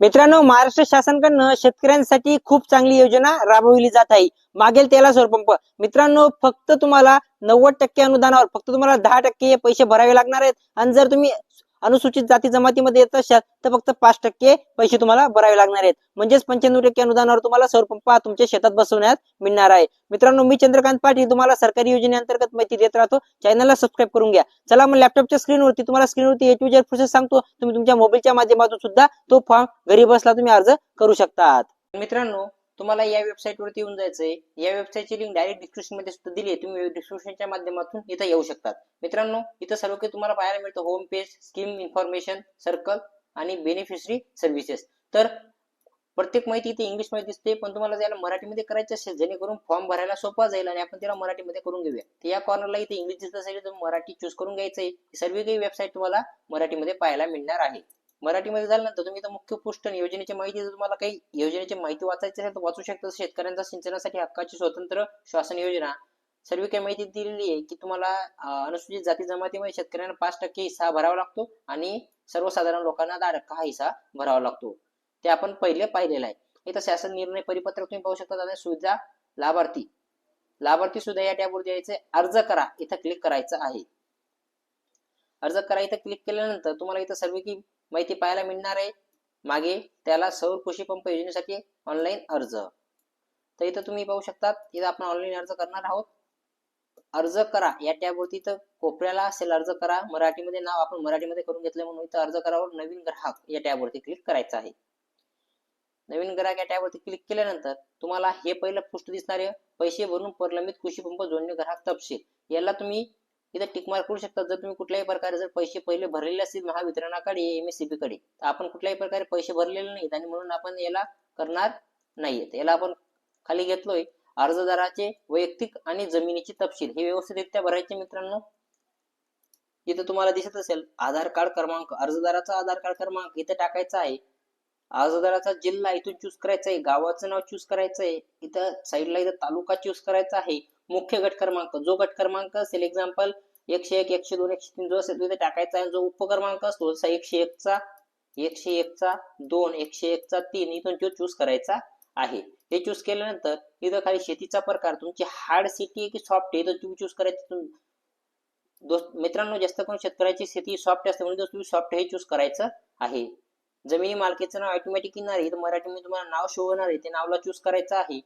मित्रांनो महाराष्ट्र शासनाकडनं शेतकऱ्यांसाठी खूप चांगली योजना राबविली जात आहे. मागेल त्याला सौरपंप मित्रांनो फक्त तुम्हाला नव्वद टक्के अनुदानावर फक्त तुम्हाला दहा टक्के पैसे भरावे लागणार आहेत. आणि जर तुम्ही अनुसूचित जाती जमातीमध्ये येत असाल तर फक्त पाच टक्के पैसे तुम्हाला भरावे लागणार आहेत. म्हणजेच पंच्याण्णव टक्के अनुदानावर तुम्हाला सौरपंप तुमच्या शेतात बसवण्यात मिळणार आहे. मित्रांनो मी चंद्रकांत पाटील तुम्हाला सरकारी योजनेअंतर्गत माहिती देत राहतो. चॅनलला सबस्क्राईब करून घ्या. चला मग लॅपटॉपच्या स्क्रीनवरती तुम्हाला स्क्रीनवरती ए टू जेड प्रोसेस सांगतो. तुम्ही तुमच्या मोबाईलच्या माध्यमातून सुद्धा तो फॉर्म घरी बसला तुम्ही अर्ज करू शकतात. मित्रांनो तुम्हाला या वेबसाईट वरती येऊन जायचंय. या वेबसाईटची लिंक डायरेक्ट डिस्क्रिप्शनमध्ये सुद्धा दिली आहे. तुम्ही डिस्क्रिप्शनच्या माध्यमातून इथं येऊ शकतात. मित्रांनो इथं सर्व काही तुम्हाला पाहायला मिळतं home page scheme information circle आणि बेनिफिशरी सर्व्हिसेस तर प्रत्येक माहिती इथे इंग्लिशमध्ये दिसते पण तुम्हाला त्याला मराठीमध्ये करायचं असेल जेणेकरून फॉर्म भरायला सोपा जाईल आणि आपण त्याला मराठीमध्ये करून घेऊया. तर या कॉर्नरला इथे इंग्लिश दिसत असेल तर मराठी चूज करून घ्यायचं आहे सर्व काही वेबसाईट तुम्हाला मराठीमध्ये पाहायला मिळणार आहे. मराठीमध्ये झाल्यानंतर तुम्ही मुख्य पोस्ट योजनेची माहिती जर तुम्हाला काही योजनेची माहिती वाचायची असेल तर वाचू शकता. शेतकऱ्यांचा सिंचनासाठी हक्काची स्वतंत्र शासन योजना. सर्व काही माहिती दिलेली आहे की तुम्हाला अनुसूचित जाती जमातीमध्ये शेतकऱ्यांना पाच टक्के हिस्सा भरावा लागतो आणि सर्वसाधारण लोकांना दहा टक्का हा हिस्सा भरावा लागतो. ते आपण पहिले पाहिलेलं आहे. इथं शासन निर्णय परिपत्रक तुम्ही पाहू शकता. सुविधा लाभार्थी लाभार्थी सुद्धा या टॅबवर द्यायचे. अर्ज करा. इथं क्लिक करायचं आहे. अर्ज करा. इथं क्लिक केल्यानंतर तुम्हाला इथं सर्व की माहिती पाहायला मिळणार आहे. मागे त्याला सौर कृषी पंप योजनेसाठी ऑनलाईन अर्ज. तर इथं तुम्ही पाहू शकतात इथं आपण ऑनलाईन अर्ज करणार आहोत. अर्ज करा या टॅबवरती तर कोपऱ्याला असेल अर्ज करा. मराठीमध्ये नाव आपण मराठीमध्ये करून घेतलं म्हणून इथं अर्ज करावर नवीन ग्राहक या टॅबवरती क्लिक करायचं आहे. नवीन ग्राहक या टॅबवरती क्लिक केल्यानंतर तुम्हाला हे पहिलं पृष्ठ दिसणारे पैसे भरून प्रलंबित कृषी पंप जोडणी ग्राहक तपशील. याला तुम्ही इथं टिक मार्क करू शकता. जर तुम्ही कुठल्याही प्रकारे जर पैसे पहिले भरलेले असतील महावितरणाकडे एमएससीबी कडे तर आपण कुठल्याही प्रकारे पैसे भरलेले नाहीत आणि म्हणून आपण याला करणार नाहीयेत याला आपण खाली घेतलोय. अर्जदाराचे वैयक्तिक आणि जमिनीचे तपशील हे व्यवस्थितरित्या भरायचे मित्रांनो. इथं तुम्हाला दिसत असेल आधार कार्ड क्रमांक अर्जदाराचा आधार कार्ड क्रमांक इथे टाकायचा आहे. अर्जदाराचा जिल्हा इथून चूज करायचा आहे गावाचं नाव चूज करायचं आहे इथं साईडला इथं तालुका चूज करायचा आहे मुख्य गट क्रमांक जो गट क्रमांक असेल एक्झाम्पल एकशे एक एकशे दोन एकशे तीन जो असेल तिथे टाकायचा आणि जो उपक्रमांक असतो जसा एकशे एकचा एकशे एकचा दोन एकशे एकचा तीन इथून तो चूज करायचा आहे. हे चूज केल्यानंतर इथं खाली शेतीचा प्रकार तुमची हार्ड सिटी आहे की सॉफ्ट आहे तुम्ही चूज करायचं मित्रांनो जास्त करून शेतकऱ्याची शेती सॉफ्ट असते म्हणून तुम्ही सॉफ्ट हे चूज करायचं आहे. जमिनी मालकीचं नाव ऑटोमॅटिक येणार आहे. तर मराठीमध्ये तुम्हाला नाव शो होणार आहे. ते नावला चूज करायचं आहे.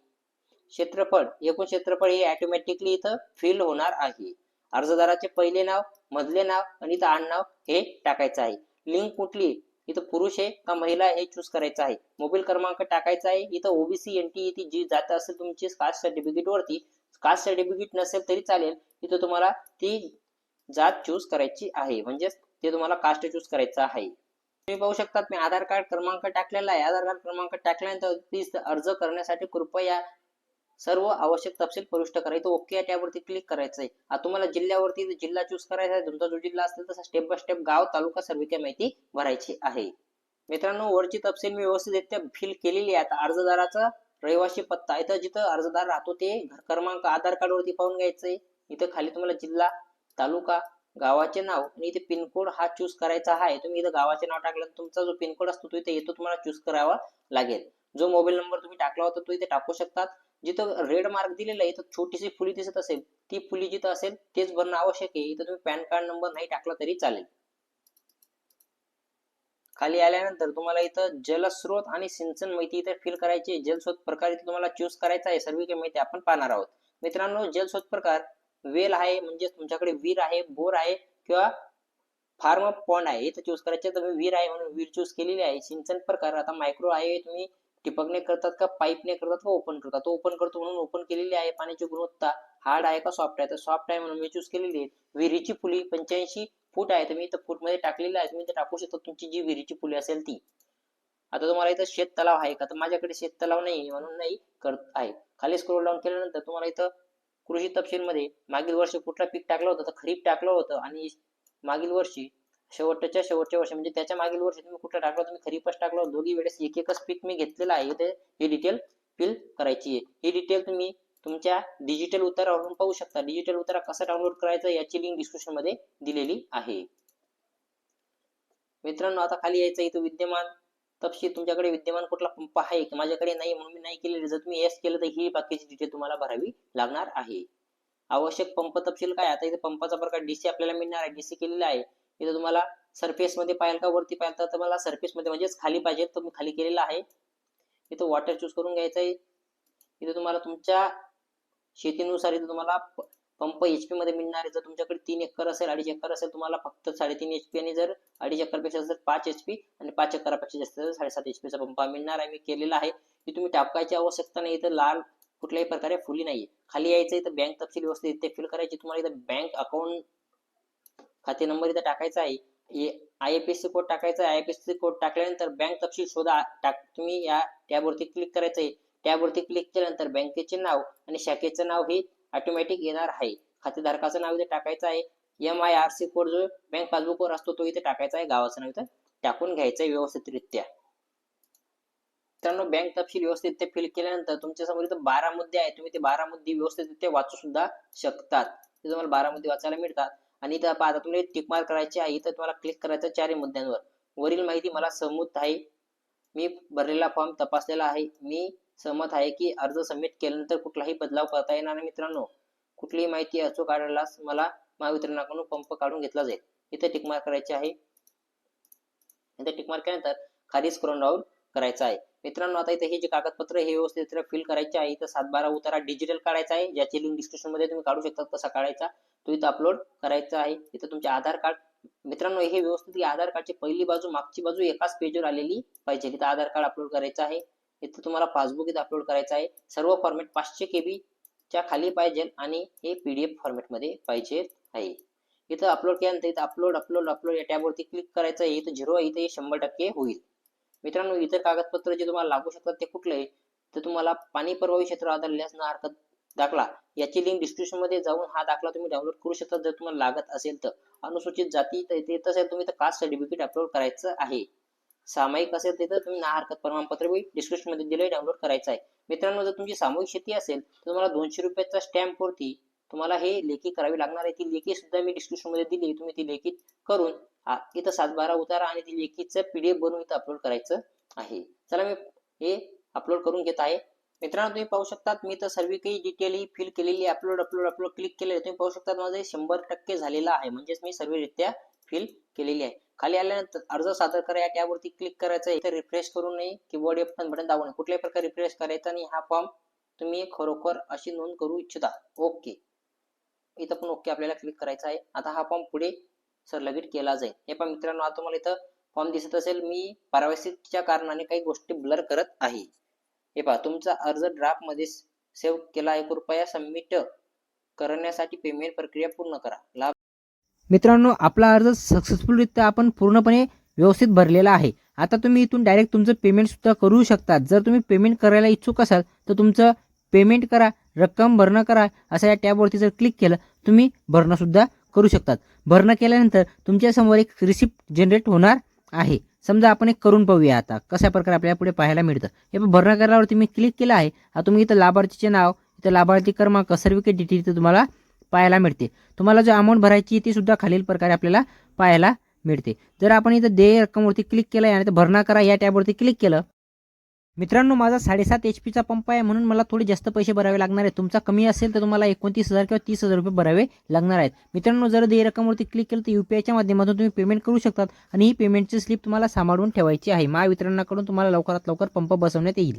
क्षेत्रफळ एकूण क्षेत्रफळ हे ऑटोमॅटिकली इथं फिल होणार आहे. अर्जदाराचे पहिले नाव मधले नाव आणि इथं आडनाव हे टाकायचं आहे. लिंक कुठली? इथं पुरुष आहे का महिला हे चूज करायचं आहे. मोबाईल क्रमांक टाकायचा आहे. इथं ओबीसी एनटी इथे जी जात असेल तुमची कास्ट सर्टिफिकेट वरती कास्ट सर्टिफिकेट नसेल तरी चालेल. इथं तुम्हाला ती जात चूज करायची आहे. म्हणजेच ते तुम्हाला कास्ट चूज करायचं आहे. तुम्ही पाहू शकतात मी आधार कार्ड क्रमांक टाकलेला आहे. आधार कार्ड क्रमांक टाकल्यानंतर प्लीज अर्ज करण्यासाठी कृपया सर्व आवश्यक तपशील प्रविष्ट करायचं. ओके या टॅबवरती क्लिक करायचंय तुम्हाला जिल्ह्यावरती जिल्हा चूज करायचा आहे तुमचा जो जिल्हा असेल तसा स्टेप बाय स्टेप गाव तालुका सर्व काही माहिती भरायची आहे. मित्रांनो वरची तपशील मी व्यवस्थितरित्या फिल केलेली आहे. आता अर्जदाराचा रहिवासी पत्ता इथं जिथं अर्जदार राहतो ते घर क्रमांक आधार कार्ड वरती पाहून घ्यायचंय. इथं खाली तुम्हाला जिल्हा तालुका गावाचे नाव आणि इथे पिनकोड हा चूज करायचा आहे. तुम्ही इथं गावाचे नाव टाकलं तुमचा जो पिनकोड असतो तो इथे येतो तुम्हाला चूज करावा लागेल. जो मोबाईल नंबर तुम्ही टाकला होता तो इथे टाकू शकतात. जिथं रेड मार्क दिलेला आहे इथं छोटीशी फुली दिसत असेल ती फुली जिथं असेल तेच भरणं आवश्यक आहे. इथं तुम्ही पॅन कार्ड नंबर नाही टाकला तरी चालेल. खाली आल्यानंतर तुम्हाला इथं जलस्रोत आणि सिंचन माहिती इथे फिल करायची जलस्रोत प्रकार इथे तुम्हाला चूज करायचा आहे. सर्व काही माहिती आपण पाहणार आहोत. मित्रांनो जलस्रोत प्रकार वेल आहे म्हणजे तुमच्याकडे विहीर आहे बोर आहे किंवा फार्म पॉन्ड आहे. इथं चूज करायचे तर वीर आहे म्हणून वीर चूज केलेली आहे. सिंचन प्रकार आता मायक्रो आहे. तुम्ही टिपकने करतात का? पाईपने करतात का? ओपन करतात. तो ओपन करतो म्हणून ओपन केलेली आहे. पाण्याची गुणवत्ता हार्ड आहे का? सॉफ्ट आहे. तर सॉफ्ट आहे म्हणून मी चूज केलेली आहे. विहिरीची फुली पंच्याऐंशी फूट आहे. मी इथं फूटमध्ये टाकलेली आहे. तुम्ही टाकू शकता. तुमची जी विहिरीची फुली असेल ती. आता तुम्हाला इथं शेत तलाव आहे का? तर माझ्याकडे शेत तलाव नाही म्हणून नाही करत आहे. खाली स्क्रोल डाऊन केल्यानंतर तुम्हाला इथं कृषी तपशील मध्ये मागील वर्षी कुठला पीक टाकलं होतं? तर खरीप टाकलं होतं. आणि मागील वर्षी शेवटच्या शेवटच्या वर्षी. म्हणजे त्याच्या मागील वर्षी तुम्ही कुठलं टाकलं तुम्ही खरीपच टाकलं दोघी वेळेस एक एकच पीक मी घेतलेलं आहे. ते ही डिटेल फिल करायची आहे. ही डिटेल तुम्ही तुमच्या डिजिटल उतारावरून पाहू शकता. डिजिटल उतारा कसा डाउनलोड करायचा याची लिंक डिस्क्रिप्शनमध्ये दिलेली आहे. मित्रांनो आता खाली यायचं इथं विद्यमान. तपशील तुमच्याकडे विद्यमान कुठला पंप आहे की माझ्याकडे नाही म्हणून मी नाही केलेली. जर तुम्ही येस केलं तर ही बाकीची डिटेल तुम्हाला भरावी लागणार आहे. आवश्यक पंप तपशील काय? आता इथे पंपाचा प्रकार डीसी आपल्याला मिळणार आहे. डीसी केलेला आहे. इथे तुम्हाला सरफेस मध्ये पाहिजे का वरती पाहिजे तर तुम्हाला सरफेस मध्ये म्हणजेच खाली पाहिजे. तर मी खाली केलेला आहे. इथं वॉटर चूज करून घ्यायचं आहे. इथे तुम्हाला तुमच्या शेतीनुसार इथे तुम्हाला पंप एचपी मध्ये मिळणार आहे. जर तुमच्याकडे तीन एकर असेल अडीच एकर असेल तुम्हाला फक्त साडेतीन एचपी आणि जर अडीच एकरपेक्षा पेक्षा पाच एचपी आणि पाच एकरापेक्षा जास्त साडेसात एचपीचा पंप मिळणार आहे. मी केलेला आहे. की तुम्ही टाकायची आवश्यकता नाही. इथं लाल कुठल्याही प्रकारे फुली नाहीये. खाली यायचं इथं बँक तपशील व्यवस्थित इथे फिल करायची. तुम्हाला इथं बँक अकाउंट खाते नंबर इथं टाकायचा आहे. I F S C code टाकायचा I F S C code टाकल्यानंतर बँक तपशील शोधा. टाक तुम्ही या टॅबवरती क्लिक करायचं आहे. टॅबवरती क्लिक केल्यानंतर बँकेचे नाव आणि शाखेचं नाव हे ऑटोमॅटिक येणार आहे. खातेधारकाचं नाव इथे टाकायचं आहे. M I R C code जो बँक पासबुकवर असतो तो इथे टाकायचा आहे. गावाचं नाव इथं टाकून घ्यायचं आहे व्यवस्थितरित्या. मित्रांनो बँक तपशील व्यवस्थित फिल केल्यानंतर तुमच्यासमोर इथं बारा मुद्दे आहेत. तुम्ही ते बारा मुद्दे व्यवस्थित वाचू सुद्धा शकतात. ते तुम्हाला बारा मुद्दे वाचायला मिळतात. आणि इथं पाहता तुम्ही टिक मार्क करायची आहे. इथं तुम्हाला क्लिक करायचं चारही मुद्द्यांवर. वरील माहिती मला सहमत आहे. मी भरलेला फॉर्म तपासलेला आहे. मी सहमत आहे की अर्ज सबमिट केल्यानंतर कुठलाही बदलाव करता येणार नाही मित्रांनो. कुठलीही माहिती अचूक आढळल्यास मला महावितरणाकडून पंप काढून घेतला जाईल. इथे टिक मार्क करायचे आहे. इथे टिक मार्क केल्यानंतर खाली स्क्रोल डाऊन करायचा आहे. मित्रांनो आता इथे हे जे कागदपत्र हे व्यवस्थित फिल करायचे आहे. इथं सात बारा उतारा डिजिटल काढायचा आहे. ज्याची लिंक डिस्क्रिप्शनमध्ये तुम्ही काढू शकता कसा काढायचा. तो इथं अपलोड करायचा आहे. इथं तुमचे आधार कार्ड मित्रांनो हे व्यवस्थित आधार कार्डची पहिली बाजू मागची बाजू एकाच पेजवर आलेली पाहिजे. इथं आधार कार्ड अपलोड करायचं आहे. इथं तुम्हाला पासबुक इथं अपलोड करायचं आहे. सर्व फॉर्मेट पाचशे केबी च्या खाली पाहिजे आणि हे पीडीएफ फॉर्मेटमध्ये पाहिजे आहे. इथं अपलोड केल्यानंतर इथं अपलोड अपलोड अपलोड या टॅबवरती क्लिक करायचं आहे. इथं झिरो इथं हे शंभर टक्के होईल. मित्रांनो इतर कागदपत्र जे तुम्हाला लागू शकतात ते कुठले? तर तुम्हाला पाणी प्रभावी क्षेत्र आधारल्यास ना हरकत दाखला. याची लिंक डिस्क्रिप्शनमध्ये जाऊन हा दाखला तुम्ही डाउनलोड करू शकता जर तुम्हाला लागत असेल तर. अनुसूचित जाती येत असेल तुम्ही तर कास्ट सर्टिफिकेट अपलोड करायचं आहे. सामायिक असेल तिथं तुम्ही ना हरकत प्रमाणपत्र डिस्क्रिप्शनमध्ये दिले डाउनलोड करायचं आहे. मित्रांनो जर तुमची सामूहिक शेती असेल तर तुम्हाला दोनशे रुपयाचा स्टॅम्प वरती तुम्हाला हे लेखी करावी लागणार आहे. ती लेखी सुद्धा मी डिस्क्रिप्शनमध्ये दिली तुम्ही ती लेखी करून इथं सात बारा उतारा आणि ती लेखीचं पीडीएफ बनवून इथं अपलोड करायचं आहे. चला मी हे अपलोड करून घेत आहे. मित्रांनो तुम्ही पाहू शकतात मी तर सर्व काही डिटेल ही फिल केलेली अपलोड अपलोड अपलोड क्लिक केले तुम्ही पाहू शकतात माझं शंभर टक्के झालेला आहे. म्हणजेच मी सर्वरित्या फिल केलेली आहे. खाली आल्यानंतर अर्ज सादर करा. या टॅबवरती क्लिक करायचं इथे रिफ्रेश करू नये कीबोर्ड एफ बटन दाबू नये. कुठल्याही प्रकारे रिफ्रेश करायचा आणि हा फॉर्म तुम्ही खरोखर अशी नोंद करू इच्छिता. ओके इथं पण ओके आपल्याला क्लिक करायचा आहे. आता हा फॉर्म पुढे सरलगीट केला जाईल. हे पण मित्रांनो आता तुम्हाला इथं फॉर्म दिसत असेल. मी पारवासिकच्या कारणाने काही गोष्टी ब्लर करत आहे. हे पहा तुमचा अर्ज ड्राफ्टमध्ये सेव्ह केला आहे कृपया सबमिट करण्यासाठी पेमेंट प्रक्रिया पूर्ण करा. लाभ मित्रांनो आपला अर्ज सक्सेसफुलरित्या आपण पूर्णपणे व्यवस्थित भरलेला आहे. आता तुम्ही इथून डायरेक्ट तुमचं पेमेंट सुद्धा करू शकतात जर तुम्ही पेमेंट करायला इच्छुक असाल तर तुमचं पेमेंट करा रक्कम भरणं करा असं या टॅबवरती जर क्लिक केलं तुम्ही भरणं सुद्धा करू शकतात. भरणं केल्यानंतर तुमच्यासमोर एक रिसिप्ट जनरेट होणार आहे. समजा आपण एक करून पाहूया आता कशा प्रकारे आपल्याला पुढे पाहायला मिळतं. हे भरणा करावरती मी क्लिक केलं आहे. आता तुम्ही इथं लाभार्थीचे नाव इथं लाभार्थी क्रमांक सर्विकेट डिटेल इथं तुम्हाला पाहायला मिळते. तुम्हाला जो अमाऊंट भरायची ती सुद्धा खालील प्रकारे आपल्याला पाहायला मिळते. जर आपण इथं देय रक्कमवरती क्लिक केलं आणि तर भरणा करा या टॅबवरती क्लिक केलं मित्रांनो माझा साडेसात एच पीचा पंप आहे म्हणून मला थोडे जास्त पैसे भरावे लागणार आहेत. तुमचा कमी असेल तर तुम्हाला एकोणतीस हजार किंवा तीस हजार रुपये भरावे लागणार आहेत. मित्रांनो जर देय रक्कमवरती क्लिक केलं तर यू पी आयच्या माध्यमातून तुम्ही पेमेंट करू शकतात आणि ही पेमेंटची स्लिप तुम्हाला सांभाळून ठेवायची आहे. महावितरणाकडून तुम्हाला लवकरात लवकर पंप बसवण्यात येईल.